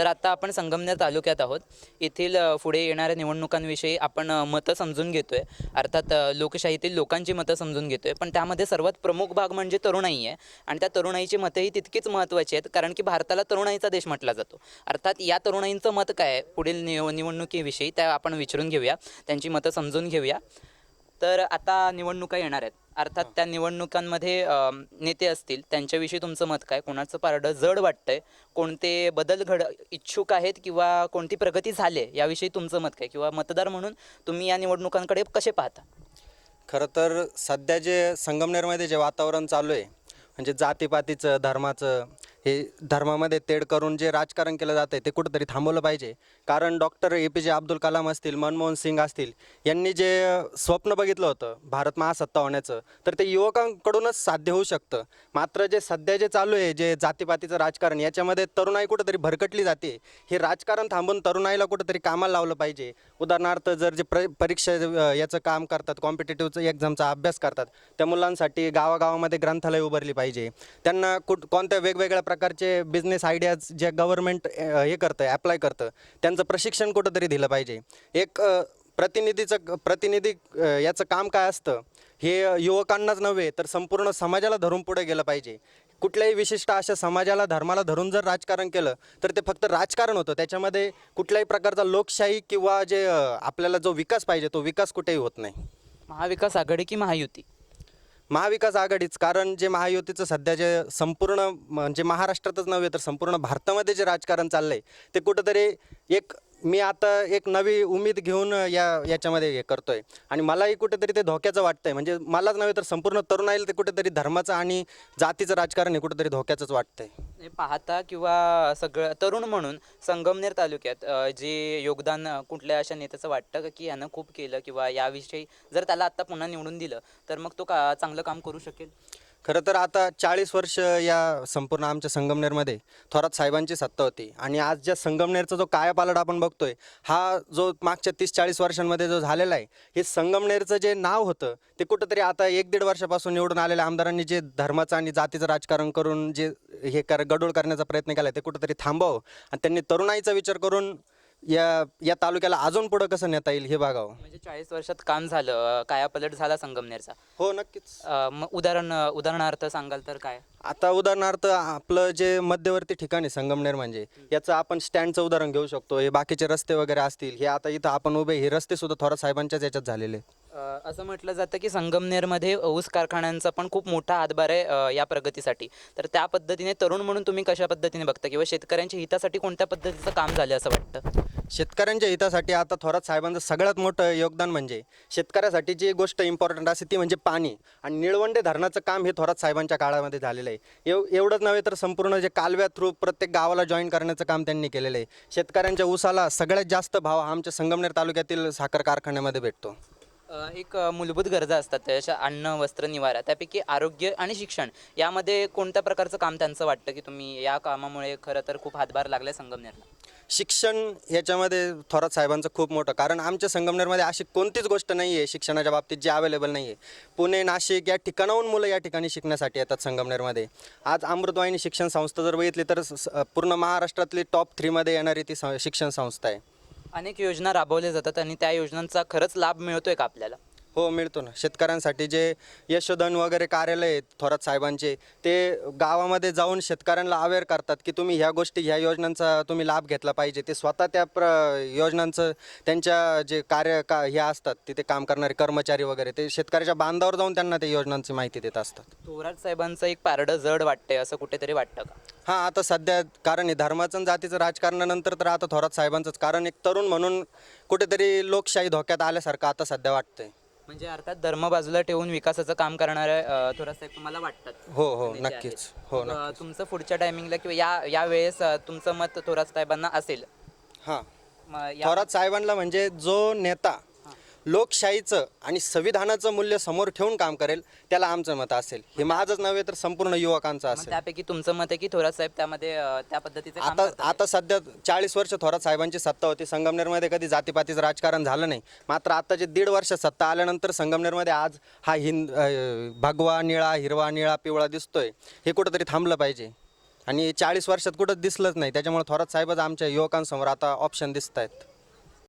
तर आता आपण संगमनेर तालुक्यात आहोत. येथील पुढे येणाऱ्या निवडणुकांविषयी आपण मतं समजून घेतो आहे अर्थात लोकशाहीतील लोकांची मतं समजून घेतो आहे पण त्यामध्ये सर्वात प्रमुख भाग म्हणजे तरुणाई आहे. आणि त्या तरुणाईची मतंही तितकीच महत्त्वाची आहेत कारण की भारताला तरुणाईचा देश म्हटला जातो. अर्थात या तरुणाईंचं मत काय आहे? पुढील निव निवडणुकीविषयी त्या आपण विचारून घेऊया. त्यांची मतं समजून घेऊया. तर आता निवडणुका येणार आहेत. अर्थात त्या निवडणुकांमध्ये नेते असतील त्यांच्याविषयी तुमचं मत काय? कोणाचं पारडं जड वाटतंय? कोणते बदल घड इच्छुक आहेत किंवा कोणती प्रगती झाली आहे याविषयी तुमचं मत काय? किंवा मतदार म्हणून तुम्ही या निवडणुकांकडे कसे पाहता? खरं तर सध्या जे संगमनेरमध्ये जे वातावरण चालू आहे म्हणजे जातीपातीचं धर्माचं हे धर्मामध्ये तेढ करून जे राजकारण केलं जातं आहे ते कुठंतरी थांबवलं पाहिजे. कारण डॉक्टर ए पी जे अब्दुल कलाम असतील मनमोहन सिंग असतील यांनी जे स्वप्न बघितलं होतं भारत महासत्ता होण्याचं तर ते युवकांकडूनच साध्य होऊ शकतं. मात्र जे सध्या जे चालू आहे जे जातीपातीचं राजकारण याच्यामध्ये तरुणाई कुठंतरी भरकटली जाते. हे राजकारण थांबून तरुणाईला कुठंतरी कामाला लावलं पाहिजे. उदाहरणार्थ जर जे प्र परीक्षा याचं काम करतात कॉम्पिटेटिव्हचं एक्झामचा अभ्यास करतात त्या मुलांसाठी गावागावामध्ये ग्रंथालय उभारली पाहिजे. त्यांना कुठ कोणत्या वेगवेगळ्या प्रकारचे बिझनेस आयडियाज जे गव्हर्नमेंट हे करतं अप्लाय करतं त्यांचं प्रशिक्षण कुठंतरी दिलं पाहिजे. एक प्रतिनिधीचं प्रतिनिधी याचं काम काय असतं हे युवकांनाच नव्हे तर संपूर्ण समाजाला धरून पुढे गेलं पाहिजे. कुठल्याही विशिष्ट अशा समाजाला धर्माला धरून जर राजकारण केलं तर ते फक्त राजकारण होतं. त्याच्यामध्ये कुठल्याही प्रकारचा लोकशाही किंवा जे आपल्याला जो विकास पाहिजे तो विकास कुठेही होत नाही. महाविकास आघाडी की महायुती? महाविकास आघाडीच कारण जे महायुतीचं सध्या जे संपूर्ण म्हणजे महाराष्ट्रातच नव्हे तर संपूर्ण भारतामध्ये जे राजकारण चाललं आहे ते कुठंतरी एक मी आता एक नवी उमेद घेऊन या याच्यामध्ये हे करतोय. आणि मलाही कुठेतरी ते धोक्याचं वाटतंय. म्हणजे मलाच नव्हे तर संपूर्ण तरुणाईला ते कुठेतरी धर्माचं आणि जातीचं राजकारण हे कुठेतरी धोक्याचंच वाटतंय. हे पाहता किंवा सगळं तरुण म्हणून संगमनेर तालुक्यात अ, जे योगदान अ, कुठल्या अशा नेत्याचं वाटतं का की यानं खूप केलं किंवा याविषयी जर त्याला आत्ता पुन्हा निवडून दिलं तर मग तो का चांगलं काम करू शकेल? खरं तर आता चाळीस वर्ष या संपूर्ण आमच्या संगमनेरमध्ये थोरात साहेबांची सत्ता होती. आणि आज ज्या संगमनेरचा जो कायापालट आपण बघतोय हा जो मागच्या तीस चाळीस वर्षांमध्ये जो झालेला आहे हे संगमनेरचं जे नाव होतं ते कुठंतरी आता एक दीड वर्षापासून निवडून आलेल्या आमदारांनी जे धर्माचं आणि जातीचं राजकारण करून जे हे कर गडूळ करण्याचा प्रयत्न केला ते कुठंतरी थांबावं. आणि त्यांनी तरुणाईचा विचार करून या या तालुक्याला अजून पुढं कसं नेता येईल हे बघावं. म्हणजे चाळीस वर्षात काम झालं कायापलट झाला संगमनेरचा. हो नक्कीच. अ, मग उदाहरण उदाहरणार्थ सांगाल तर काय? आता उदाहरणार्थ आपलं जे मध्यवर्ती ठिकाण आहे संगमनेर म्हणजे याचं आपण स्टँडचं उदाहरण घेऊ शकतो. हे बाकीचे रस्ते वगैरे असतील हे आता इथं आपण उभे हे रस्ते सुद्धा थोरात साहेबांच्याच याच्यात झालेले. आहेत. असं म्हटलं जातं की संगमनेरमध्ये ऊस कारखान्यांचा पण खूप मोठा हातभार आहे या प्रगतीसाठी. तर त्या पद्धतीने तरुण म्हणून तुम्ही कशा पद्धतीने बघता किंवा शेतकऱ्यांच्या हितासाठी कोणत्या पद्धतीचं काम झालं असं वाटतं? शेतकऱ्यांच्या हितासाठी आता थोरात साहेबांचं सगळ्यात मोठं योगदान म्हणजे शेतकऱ्यासाठी जी गोष्ट इम्पॉर्टंट असते ती म्हणजे पाणी. आणि निळवंडे धरणाचं काम हे थोरात साहेबांच्या काळामध्ये झालेलं आहे. एव एवढंच नव्हे तर संपूर्ण जे कालव्या थ्रू प्रत्येक गावाला जॉईन करण्याचं काम त्यांनी केलेलं आहे. शेतकऱ्यांच्या ऊसाला सगळ्यात जास्त भाव आमच्या संगमनेर तालुक्यातील साखर कारखान्यामध्ये भेटतो. एक मूलभूत गरजा असतात त्याच्या अन्न वस्त्र निवारा त्यापैकी आरोग्य आणि शिक्षण यामध्ये कोणत्या प्रकारचं काम त्यांचं वाटतं की तुम्ही या कामामुळे खरं तर खूप हातभार लागलाय संगमनेरला? शिक्षण याच्यामध्ये थोरात साहेबांचं खूप मोठं कारण आमच्या संगमनेरमध्ये अशी कोणतीच गोष्ट नाही आहे शिक्षणाच्या बाबतीत जी अवेलेबल नाही आहे. पुणे नाशिक या ठिकाणाहून मुलं या ठिकाणी शिकण्यासाठी येतात संगमनेरमध्ये. आज अमृतवाहिनी शिक्षण संस्था जर बघितली तर स- पूर्ण महाराष्ट्रातली टॉप थ्रीमध्ये येणारी ती शिक्षण संस्था आहे. अनेक योजना राबवल्या जातात आणि त्या योजनांचा खरंच लाभ मिळतोय का आपल्याला? हो मिळतो ना. शेतकऱ्यांसाठी जे यशोधन वगैरे कार्यालय आहेत थोरात साहेबांचे ते गावामध्ये जाऊन शेतकऱ्यांना अवेअर करतात की तुम्ही ह्या गोष्टी ह्या योजनांचा तुम्ही लाभ घेतला पाहिजे. ते स्वतः त्या प्र योजनांचं त्यांच्या जे कार्य का हे असतात तिथे काम करणारे कर्मचारी वगैरे ते शेतकऱ्याच्या बांधावर जाऊन त्यांना ते योजनांची माहिती देत असतात. थोरात साहेबांचं एक पारडं जड वाटतंय असं कुठेतरी वाटतं का? हां आता सध्या कारण हे धर्माचं आणि जातीचं राजकारणानंतर तर आता थोरात साहेबांचंच कारण एक तरुण म्हणून कुठेतरी लोकशाही धोक्यात आल्यासारखं आता सध्या वाटतंय. म्हणजे अर्थात धर्म बाजूला ठेवून विकासाचं काम करणारे अ, थोरात साहेब तुम्हाला वाटतात. हो हो नेते नक्कीच. हो मग, अ, नक्कीच. तुमचं पुढच्या टायमिंगला किंवा या या वेळेस अ, तुमचं मत थोरात साहेबांना असेल. हां. मग या- थोरात साहेबांना म्हणजे जो नेता लोकशाहीचं आणि संविधानाचं मूल्य समोर ठेवून काम करेल त्याला आमचं मत असेल. हे माझंच नव्हे तर संपूर्ण युवकांचं असेल. त्यापैकी तुमचं मत आहे की थोरात साहेब त्यामध्ये अ, त्या पद्धतीचं काम आता करतात. आता सध्या चाळीस वर्ष थोरात साहेबांची सत्ता होती. संगमनेरमध्ये कधी जातीपातीचं राजकारण झालं नाही. मात्र आता जे दीड वर्ष सत्ता आल्यानंतर संगमनेरमध्ये आज हा हिंद अं, भगवा निळा हिरवा निळा पिवळा दिसतोय. हे कुठंतरी थांबलं पाहिजे. आणि चाळीस वर्षात कुठंच दिसलंच नाही. त्याच्यामुळे थोरात साहेबच आमच्या युवकांसमोर आता ऑप्शन दिसत आहेत